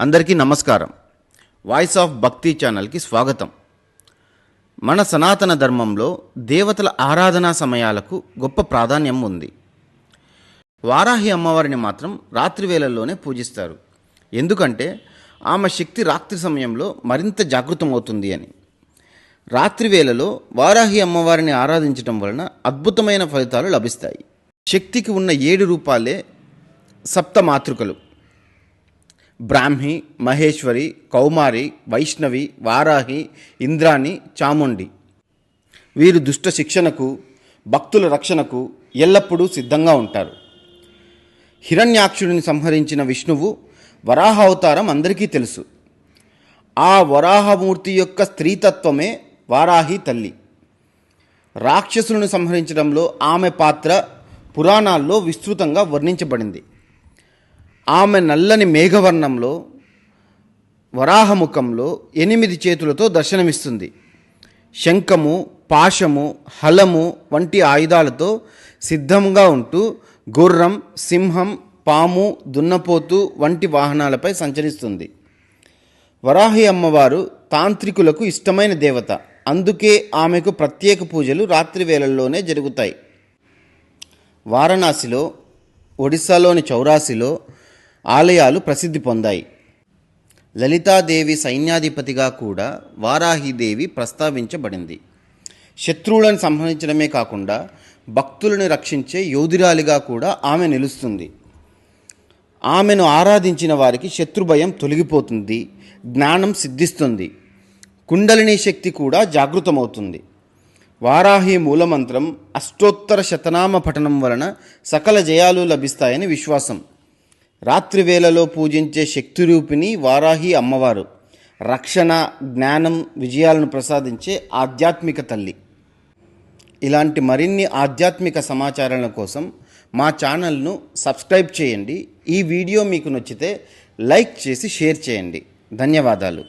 అందరికీ నమస్కారం. Voice of భక్తి ఛానల్కి స్వాగతం. మన సనాతన ధర్మంలో దేవతల ఆరాధనా సమయాలకు గొప్ప ప్రాధాన్యం ఉంది. వారాహి అమ్మవారిని మాత్రం రాత్రి వేళల్లోనే పూజిస్తారు. ఎందుకంటే ఆమె శక్తి రాత్రి సమయంలో మరింత జాగృతమవుతుంది అని. రాత్రి వేళలో వారాహి అమ్మవారిని ఆరాధించటం వలన అద్భుతమైన ఫలితాలు లభిస్తాయి. శక్తికి ఉన్న ఏడు రూపాలే సప్త మాతృకలు. బ్రాహ్మి మహేశ్వరి కౌమారి వైష్ణవి వారాహి ఇంద్రాణి చాముండి. వీరు దుష్ట శిక్షణకు భక్తుల రక్షణకు ఎల్లప్పుడూ సిద్ధంగా ఉంటారు. హిరణ్యాక్షుడిని సంహరించిన విష్ణువు వరాహ అవతారం అందరికీ తెలుసు. ఆ వరాహమూర్తి యొక్క స్త్రీతత్వమే వారాహి తల్లి. రాక్షసులను సంహరించడంలో ఆమె పాత్ర పురాణాల్లో విస్తృతంగా వర్ణించబడింది. ఆమె నల్లని మేఘవర్ణంలో వరాహముఖంలో ఎనిమిది చేతులతో దర్శనమిస్తుంది. శంఖము పాశము హలము వంటి ఆయుధాలతో సిద్ధంగా ఉంటూ గుర్రం సింహం పాము దున్నపోతు వంటి వాహనాలపై సంచరిస్తుంది. వరాహి అమ్మవారు తాంత్రికులకు ఇష్టమైన దేవత. అందుకే ఆమెకు ప్రత్యేక పూజలు రాత్రి వేళల్లోనే జరుగుతాయి. వారణాసిలో ఒడిశాలోని చౌరాసిలో ఆలయాలు ప్రసిద్ధి పొందాయి. లలితాదేవి సైన్యాధిపతిగా కూడా వారాహిదేవి ప్రస్తావించబడింది. శత్రువులను సంహరించడమే కాకుండా భక్తులను రక్షించే యోధురాలిగా కూడా ఆమె నిలుస్తుంది. ఆమెను ఆరాధించిన వారికి శత్రుభయం తొలగిపోతుంది జ్ఞానం సిద్ధిస్తుంది కుండలిని శక్తి కూడా జాగృతమవుతుంది. వారాహి మూలమంత్రం అష్టోత్తర శతనామ పఠనం వలన సకల జయాలు లభిస్తాయని విశ్వాసం. రాత్రి వేళలో పూజించే శక్తిరూపిణి వారాహి అమ్మవారు. రక్షణ జ్ఞానం విజయాలను ప్రసాదించే ఆధ్యాత్మిక తల్లి. ఇలాంటి మరిన్ని ఆధ్యాత్మిక సమాచారాల కోసం మా ఛానల్ను సబ్స్క్రైబ్ చేయండి. ఈ వీడియో మీకు నచ్చితే లైక్ చేసి షేర్ చేయండి. ధన్యవాదాలు.